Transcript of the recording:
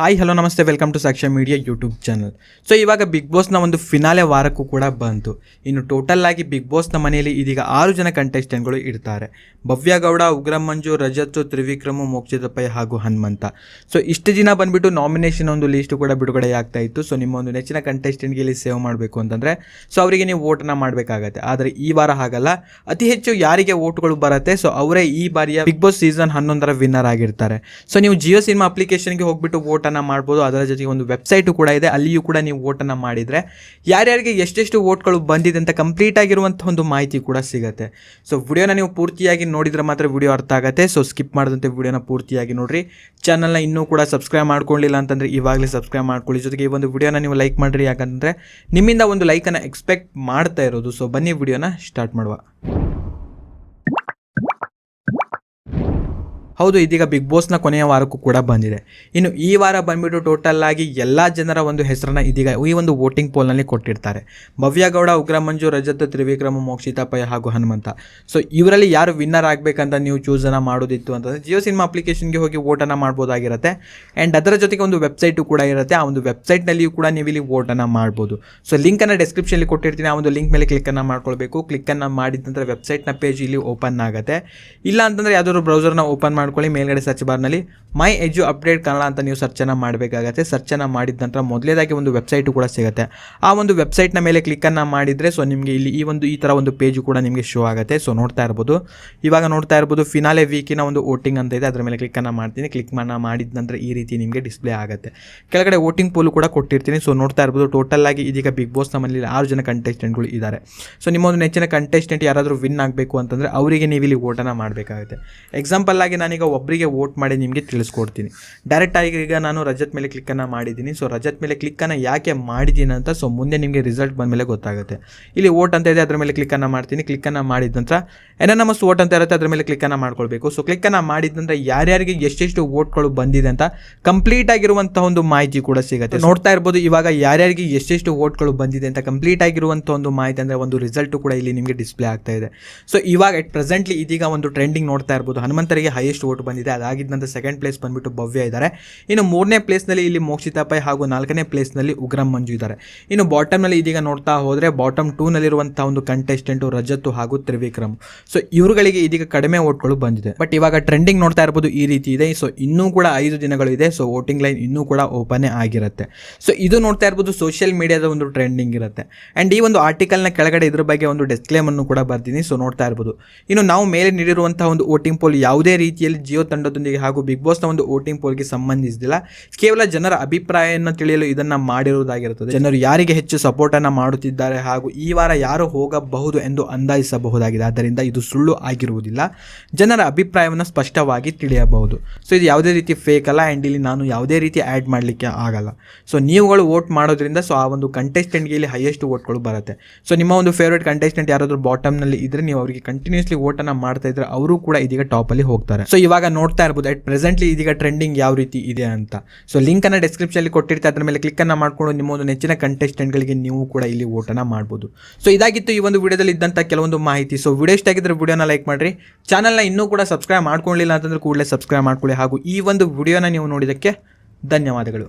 Hi hello ನಮಸ್ತೆ. Welcome to Sakshya media YouTube channel so ಇವಾಗ big ಬಾಸ್ನ ಒಂದು ಫಿನಾಲೆ ವಾರಕ್ಕೂ ಕೂಡ ಬಂತು. ಇನ್ನು ಟೋಟಲ್ ಆಗಿ ಬಿಗ್ ಬಾಸ್ನ ಮನೆಯಲ್ಲಿ ಇದೀಗ ಆರು ಜನ ಕಂಟೆಸ್ಟೆಂಟ್ಗಳು ಇರ್ತಾರೆ. ಭವ್ಯ ಗೌಡ, ಉಗ್ರಂ ಮಂಜು, ರಜತ್, ತ್ರಿವಿಕ್ರಮು ಮೋಕ್ಷದಪ್ಪೈ ಹಾಗೂ ಹನುಮಂತ. ಸೊ ಇಷ್ಟು ದಿನ ಬಂದುಬಿಟ್ಟು ನಾಮಿನೇಷನ್ ಒಂದು ಲೀಸ್ಟ್ ಕೂಡ ಬಿಡುಗಡೆ ಆಗ್ತಾ ಇತ್ತು. ಸೊ ನಿಮ್ಮ ಒಂದು ನೆಚ್ಚಿನ ಕಂಟೆಸ್ಟೆಂಟ್ಗೆ ಇಲ್ಲಿ ಸೇವ್ ಮಾಡಬೇಕು ಅಂತಂದರೆ ಸೊ ಅವರಿಗೆ ನೀವು ವೋಟನ್ನು ಮಾಡಬೇಕಾಗತ್ತೆ. ಆದರೆ ಈ ವಾರ ಹಾಗಲ್ಲ. ಅತಿ ಹೆಚ್ಚು ಯಾರಿಗೆ ವೋಟ್ಗಳು ಬರುತ್ತೆ? ಸೊ ಅವರೇ ಈ ಬಾರಿಯ ಬಿಗ್ ಬಾಸ್ ಸೀಸನ್ ಹನ್ನೊಂದರ ವಿನ್ನರ್ ಆಗಿರ್ತಾರೆ. ಸೊ ನೀವು ಜಿಯೋ ಸಿನಿಮಾ ಅಪ್ಲಿಕೇಶನ್ಗೆ ಹೋಗ್ಬಿಟ್ಟು ವೋಟನ್ನು ಮಾಡ್ಬೋದು. ಅದರ ಜೊತೆಗೆ ಒಂದು ವೆಬ್ಸೈಟು ಕೂಡ ಇದೆ. ಅಲ್ಲಿಯೂ ಕೂಡ ನೀವು ಓಟನ್ನು ಮಾಡಿದರೆ ಯಾರ್ಯಾರಿಗೆ ಎಷ್ಟೆಷ್ಟು ವೋಟ್ಗಳು ಬಂದಿದೆ ಅಂತ ಕಂಪ್ಲೀಟ್ ಆಗಿರುವಂಥ ಒಂದು ಮಾಹಿತಿ ಕೂಡ ಸಿಗುತ್ತೆ. ಸೊ ವಿಡಿಯೋನ ನೀವು ಪೂರ್ತಿಯಾಗಿ ನೋಡಿದರೆ ಮಾತ್ರ ವಿಡಿಯೋ ಅರ್ಥ ಆಗುತ್ತೆ. ಸೊ ಸ್ಕಿಪ್ ಮಾಡಿದಂತೆ ವಿಡಿಯೋನ ಪೂರ್ತಿಯಾಗಿ ನೋಡಿರಿ. ಚಾನಲ್ನ ಇನ್ನೂ ಕೂಡ ಸಬ್ಸ್ಕ್ರೈಬ್ ಮಾಡ್ಕೊಳ್ಳಿಲ್ಲ ಅಂತಂದರೆ ಇವಾಗಲೇ ಸಬ್ಸ್ಕ್ರೈಬ್ ಮಾಡ್ಕೊಳ್ಳಿ. ಜೊತೆಗೆ ಈ ಒಂದು ವಿಡಿಯೋನ ನೀವು ಲೈಕ್ ಮಾಡಿರಿ. ಯಾಕಂದರೆ ನಿಮ್ಮಿಂದ ಒಂದು ಲೈಕನ್ನು ಎಕ್ಸ್ಪೆಕ್ಟ್ ಮಾಡ್ತಾ ಇರೋದು. ಸೊ ಬನ್ನಿ ವಿಡಿಯೋನ ಸ್ಟಾರ್ಟ್ ಮಾಡುವ. ಹೌದು, ಇದೀಗ ಬಿಗ್ ಬಾಸ್ನ ಕೊನೆಯ ವಾರಕ್ಕೂ ಕೂಡ ಬಂದಿದೆ. ಇನ್ನು ಈ ವಾರ ಬಂದ್ಬಿಟ್ಟು ಟೋಟಲ್ ಆಗಿ ಎಲ್ಲ ಜನರ ಒಂದು ಹೆಸರನ್ನ ಇದೀಗ ಈ ಒಂದು ವೋಟಿಂಗ್ ಪೋಲ್ನಲ್ಲಿ ಕೊಟ್ಟಿರ್ತಾರೆ. ಭವ್ಯಗೌಡ ಉಗ್ರ ಮಂಜು, ರಜತ್, ತ್ರಿವಿಕ್ರಮ ಮೋಕ್ಷಿತಾ ಹಾಗೂ ಹನುಮಂತ. ಸೊ ಇವರಲ್ಲಿ ಯಾರು ವಿನ್ನರ್ ಆಗಬೇಕಂತ ನೀವು ಚೂಸನ್ನು ಮಾಡೋದಿತ್ತು ಅಂತಂದರೆ ಜಿಯೋ ಸಿನಿಮಾ ಅಪ್ಲಿಕೇಶನ್ಗೆ ಹೋಗಿ ವೋಟನ್ನು ಮಾಡ್ಬೋದಾಗಿರುತ್ತೆ. ಆ್ಯಂಡ್ ಅದರ ಜೊತೆಗೆ ಒಂದು ವೆಬ್ಸೈಟು ಕೂಡ ಇರುತ್ತೆ. ಆ ಒಂದು ವೆಬ್ಸೈಟ್ನಲ್ಲಿಯೂ ಕೂಡ ನೀವು ಇಲ್ಲಿ ವೋಟನ್ನು ಮಾಡ್ಬೋದು. ಸೊ ಲಿಂಕನ್ನು ಡಿಸ್ಕ್ರಿಪ್ಷನಲ್ಲಿ ಕೊಟ್ಟಿರ್ತೀನಿ. ಆ ಒಂದು ಲಿಂಕ್ ಮೇಲೆ ಕ್ಲಿಕ್ಕನ್ನು ಮಾಡ್ಕೊಳ್ಬೇಕು. ಕ್ಲಿಕ್ಕನ್ನು ಮಾಡಿದ ನಂತರ ವೆಬ್ಸೈಟ್ನ ಪೇಜ್ ಇಲ್ಲಿ ಓಪನ್ ಆಗುತ್ತೆ. ಇಲ್ಲ ಅಂತಂದರೆ ಯಾವ್ದಾದ್ರು ಬ್ರೌಸರ್ನ ಓಪನ್ ಮಾಡ್ಕೊಳ್ಳಿ. ಮೇಲ್ಗಡೆ ಸರ್ಚ್ ಬಾರ್ನಲ್ಲಿ ಮೈ ಎಜು ಅಪ್ಡೇಟ್ ಕನ್ನಡ ಅಂತ ನೀವು ಸರ್ಚನ್ನು ಮಾಡಬೇಕಾಗತ್ತೆ. ಸರ್ಚನ್ನು ಮಾಡಿದ ನಂತರ ಮೊದಲೇದಾಗಿ ಒಂದು ವೆಬ್ಸೈಟು ಕೂಡ ಸಿಗುತ್ತೆ. ಆ ಒಂದು ವೆಬ್ಸೈಟ್ನ ಮೇಲೆ ಕ್ಲಿಕ್ಕನ್ನು ಮಾಡಿದರೆ ಸೊ ನಿಮಗೆ ಇಲ್ಲಿ ಈ ಒಂದು, ಈ ಥರ ಒಂದು ಪೇಜು ಕೂಡ ನಿಮಗೆ ಶೋ ಆಗುತ್ತೆ. ಸೊ ನೋಡ್ತಾ ಇರ್ಬೋದು. ಇವಾಗ ನೋಡ್ತಾ ಇರ್ಬೋದು ಫಿನಾಲೆ ವೀಕಿನ ಒಂದು ವೋಟಿಂಗ್ ಅಂತ ಇದೆ. ಅದರ ಮೇಲೆ ಕ್ಲಿಕ್ಕನ್ನು ಮಾಡ್ತೀನಿ. ಕ್ಲಿಕ್ ಮಾಡ ಮಾಡಿದ ನಂತರ ಈ ರೀತಿ ನಿಮಗೆ ಡಿಸ್ಪ್ಲೇ ಆಗುತ್ತೆ. ಕೆಳಗಡೆ ವೋಟಿಂಗ್ ಪೋಲು ಕೂಡ ಕೊಟ್ಟಿರ್ತೀನಿ. ಸೊ ನೋಡ್ತಾ ಇರ್ಬೋದು ಟೋಟಲ್ ಆಗಿ ಇದೀಗ ಬಿಗ್ ಬಾಸ್ ನಮ್ಮಲ್ಲಿ ಆರು ಜನ ಕಂಟೆಸ್ಟೆಂಟ್ಗಳು ಇದ್ದಾರೆ. ಸೊ ನಿಮ್ಮ ಒಂದು ನೆಚ್ಚಿನ ಕಂಟೆಸ್ಟೆಂಟ್ ಯಾರಾದರೂ ವಿನ್ ಆಗಬೇಕು ಅಂತಂದರೆ ಅವರಿಗೆ ನೀವು ಇಲ್ಲಿ ವೋಟನ್ನು ಮಾಡಬೇಕಾಗುತ್ತೆ. ಎಕ್ಸಾಂಪಲ್ ಆಗಿ ನಾನೀಗ ಒಬ್ಬರಿಗೆ ವೋಟ್ ಮಾಡಿ ನಿಮಗೆ ತಿಳಿಸ್ಕೊಡ್ತೀನಿ. ಡೈರೆಕ್ಟ್ ಆಗಿ ಈಗ ನಾನು ರಜತ್ ಮೇಲೆ ಕ್ಲಿಕ್ಕನ್ನು ಮಾಡಿದ್ದೀನಿ. ಸೊ ರಜತ್ ಮೇಲೆ ಕ್ಲಿಕ್ಕನ್ನು ಯಾಕೆ ಮಾಡಿದ್ದೀನಿ ಅಂತ ಸೊ ಮುಂದೆ ನಿಮಗೆ ರಿಸಲ್ಟ್ ಬಂದಮೇಲೆ ಗೊತ್ತಾಗುತ್ತೆ. ಇಲ್ಲಿ ವೋಟ್ ಅಂತ ಇದೆ, ಅದರ ಮೇಲೆ ಕ್ಲಿಕ್ಕನ್ನು ಮಾಡ್ತೀನಿ. ಕ್ಲಿಕ್ಕನ್ನು ಮಾಡಿದ ನಂತರ ಎನನಮಸ್ ವೋಟ್ ಅಂತ ಇರುತ್ತೆ, ಅದರ ಮೇಲೆ ಕ್ಲಿಕ್ಕನ್ನು ಮಾಡ್ಕೊಳ್ಬೇಕು. ಸೊ ಕ್ಲಿಕ್ಕನ್ನು ಮಾಡಿದ ನಂತರ ಯಾರ್ಯಾರಿಗೆ ಎಷ್ಟೆಷ್ಟು ವೋಟ್ಗಳು ಬಂದಿದೆ ಅಂತ ಕಂಪ್ಲೀಟ್ ಆಗಿರುವಂಥ ಒಂದು ಮಾಹಿತಿ ಕೂಡ ಸಿಗುತ್ತೆ. ನೋಡ್ತಾ ಇರ್ಬೋದು, ಇವಾಗ ಯಾರ್ಯಾರಿಗೆ ಎಷ್ಟೆಷ್ಟು ವೋಟ್ಗಳು ಬಂದಿದೆ ಅಂತ ಕಂಪ್ಲೀಟ್ ಆಗಿರುವಂಥ ಒಂದು ಮಾಹಿತಿ ಅಂದರೆ ಒಂದು ರಿಸಲ್ಟ್ ಕೂಡ ಇಲ್ಲಿ ನಿಮಗೆ ಡಿಸ್ಪ್ಲೇ ಆಗ್ತಾ ಇದೆ. ಸೊ ಇವಾಗ ಪ್ರೆಸೆಂಟ್ಲಿ ಇದೀಗ ಒಂದು ಟ್ರೆಂಡಿಂಗ್ ನೋಡ್ತಾ ಇರ್ಬೋದು. ಹನುಮಂತರಿಗೆ ಹೈಯೆಸ್ಟ್ ವೋಟ್ ಬಂದಿದೆ. ಅದಾಗಿದ್ದ ಸೆಕೆಂಡ್ ಪ್ಲೇಸ್ ಬಂದ್ಬಿಟ್ಟು ಭವ್ಯ ಇದ್ದಾರೆ. ಇನ್ನು ಮೂರನೇ ಪ್ಲೇಸ್ನಲ್ಲಿ ಇಲ್ಲಿ ಮೋಕ್ಷಿತಾ ಹಾಗೂ ನಾಲ್ಕನೇ ಪ್ಲೇಸ್ನಲ್ಲಿ ಉಗ್ರಂ ಮಂಜು ಇದ್ದಾರೆ. ಇನ್ನು ಬಾಟಮ್ನಲ್ಲಿ ಇದೀಗ ನೋಡ್ತಾ ಹೋದರೆ ಬಾಟಮ್ ಟೂನಲ್ಲಿರುವಂಥ ಒಂದು ಕಂಟೆಸ್ಟೆಂಟು ರಜತ್ತು ಹಾಗೂ ತ್ರಿವಿಕ್ರಮ್. ಸೊ ಇವರುಗಳಿಗೆ ಇದೀಗ ಕಡಿಮೆ ವೋಟ್ಗಳು ಬಂದಿದೆ. ಬಟ್ ಇವಾಗ ಟ್ರೆಂಡಿಂಗ್ ನೋಡ್ತಾ ಇರ್ಬೋದು ಈ ರೀತಿ ಇದೆ. ಸೊ ಇನ್ನೂ ಕೂಡ ಐದು ದಿನಗಳು ಇದೆ. ಸೊ ವೋಟಿಂಗ್ ಲೈನ್ ಇನ್ನೂ ಕೂಡ ಓಪನ್ ಆಗಿರುತ್ತೆ. ಸೊ ಇದು ನೋಡ್ತಾ ಇರ್ಬೋದು ಸೋಷಿಯಲ್ ಮೀಡಿಯಾದ ಒಂದು ಟ್ರೆಂಡಿಂಗ್ ಇರುತ್ತೆ. ಆ್ಯಂಡ್ ಈ ಒಂದು ಆರ್ಟಿಕಲ್ನ ಕೆಳಗಡೆ ಇದ್ರ ಬಗ್ಗೆ ಒಂದು ಡಿಸ್ಕ್ಲೇಮನ್ನು ಕೂಡ ಬರ್ತೀನಿ ಸೊ ನೋಡ್ತಾ ಇರ್ಬೋದು. ಇನ್ನು ನಾವು ಮೇಲೆ ನೀಡಿರುವಂತಹ ಒಂದು ವೋಟಿಂಗ್ ಪೋಲ್ ಯಾವುದೇ ರೀತಿಯಲ್ಲಿ ಜಿಯೋ ತಂಡದೊಂದಿಗೆ ಹಾಗೂ ಬಿಗ್ ಬಾಸ್ನ ಒಂದು ವೋಟಿಂಗ್ ಪೋಲ್ಗೆ ಸಂಬಂಧಿಸಿದಿಲ್ಲ ಕೇವಲ ಜನರ ಅಭಿಪ್ರಾಯವನ್ನು ತಿಳಿಯಲು ಇದನ್ನ ಮಾಡಿರುವುದಾಗಿರುತ್ತದೆ. ಜನರು ಯಾರಿಗೆ ಹೆಚ್ಚು ಸಪೋರ್ಟನ್ನು ಮಾಡುತ್ತಿದ್ದಾರೆ ಹಾಗೂ ಈ ವಾರ ಯಾರು ಹೋಗಬಹುದು ಎಂದು ಅಂದಾಜಿಸಬಹುದಾಗಿದೆ. ಆದ್ದರಿಂದ ಇದು ಸುಳ್ಳು ಆಗಿರುವುದಿಲ್ಲ. ಜನರ ಅಭಿಪ್ರಾಯವನ್ನು ಸ್ಪಷ್ಟವಾಗಿ ತಿಳಿಯಬಹುದು. ಸೊ ಇದು ಯಾವುದೇ ರೀತಿ ಫೇಕ್ ಅಲ್ಲ ಆ್ಯಂಡ್ ಇಲ್ಲಿ ನಾನು ಯಾವುದೇ ರೀತಿ ಆ್ಯಡ್ ಮಾಡಲಿಕ್ಕೆ ಆಗಲ್ಲ. ಸೊ ನೀವುಗಳು ವೋಟ್ ಮಾಡೋದ್ರಿಂದ ಸೊ ಆ ಒಂದು ಕಂಟೆಸ್ಟೆಂಟ್ಗೆ ಇಲ್ಲಿ ಹೈಯೆಸ್ಟ್ ವೋಟ್ಗಳು ಬರುತ್ತೆ. ಸೊ ನಿಮ್ಮ ಒಂದು ಫೇವ್ರೇಟ್ ಕಂಟೆಸ್ಟೆಂಟ್ ಯಾರಾದರೂ ಬಾಟಮ್ನಲ್ಲಿ ಇದ್ರೆ ನೀವು ಅವರಿಗೆ ಕಂಟಿನ್ಯೂಸ್ಲಿ ವೋಟನ್ನು ಮಾಡ್ತಾ ಇದ್ದರೆ ಅವರು ಕೂಡ ಇದೀಗ ಟಾಪಲ್ಲಿ ಹೋಗ್ತಾರೆ. ಸೊ ಇವಾಗ ನೋಡ್ತಾ ಇರ್ಬೋದು ಅಟ್ ಪ್ರೆಸೆಂಟ್ಲಿ ಇದೀಗ ಟ್ರೆಂಡಿಂಗ್ ಯಾವ ರೀತಿ ಇದೆ ಅಂತ. ಸೊ ಲಿಂಕನ್ನು ಡಿಸ್ಕ್ರಿಪ್ಷನಲ್ಲಿ ಕೊಟ್ಟಿರ್ತಾರೆ ಅದರ ಮೇಲೆ ಕ್ಲಿಕ್ಕನ್ನು ಮಾಡಿಕೊಂಡು ನಿಮ್ಮ ಒಂದು ನೆಚ್ಚಿನ ಕಂಟೆಸ್ಟೆಂಟ್ಗಳಿಗೆ ನೀವು ಕೂಡ ಇಲ್ಲಿ ವೋಟನ್ನು ಮಾಡ್ಬೋದು. ಸೊ ಇದಾಗಿತ್ತು ಈ ಒಂದು ವಿಡಿಯೋದಲ್ಲಿ ಇದ್ದಂಥ ಕೆಲವೊಂದು ಮಾಹಿತಿ. ಸೊ ವಿಡಿಯೋ ಇಷ್ಟ ಆಗಿದ್ರೆ ವಿಡಿಯೋನ ಲೈಕ್ ಮಾಡಿರಿ. ಚಾನಲ್ನ ಇನ್ನೂ ಕೂಡ ಸಬ್ಸ್ಕ್ರೈಬ್ ಮಾಡ್ಕೊಳ್ಳಿಲ್ಲ ಅಂತಂದ್ರೆ ಕೂಡಲೇ ಸಬ್ಸ್ಕ್ರೈಬ್ ಮಾಡ್ಕೊಳ್ಳಿ. ಹಾಗೂ ಈ ಒಂದು ವಿಡಿಯೋನ ನೀವು ನೋಡಿದ್ದಕ್ಕೆ ಧನ್ಯವಾದಗಳು.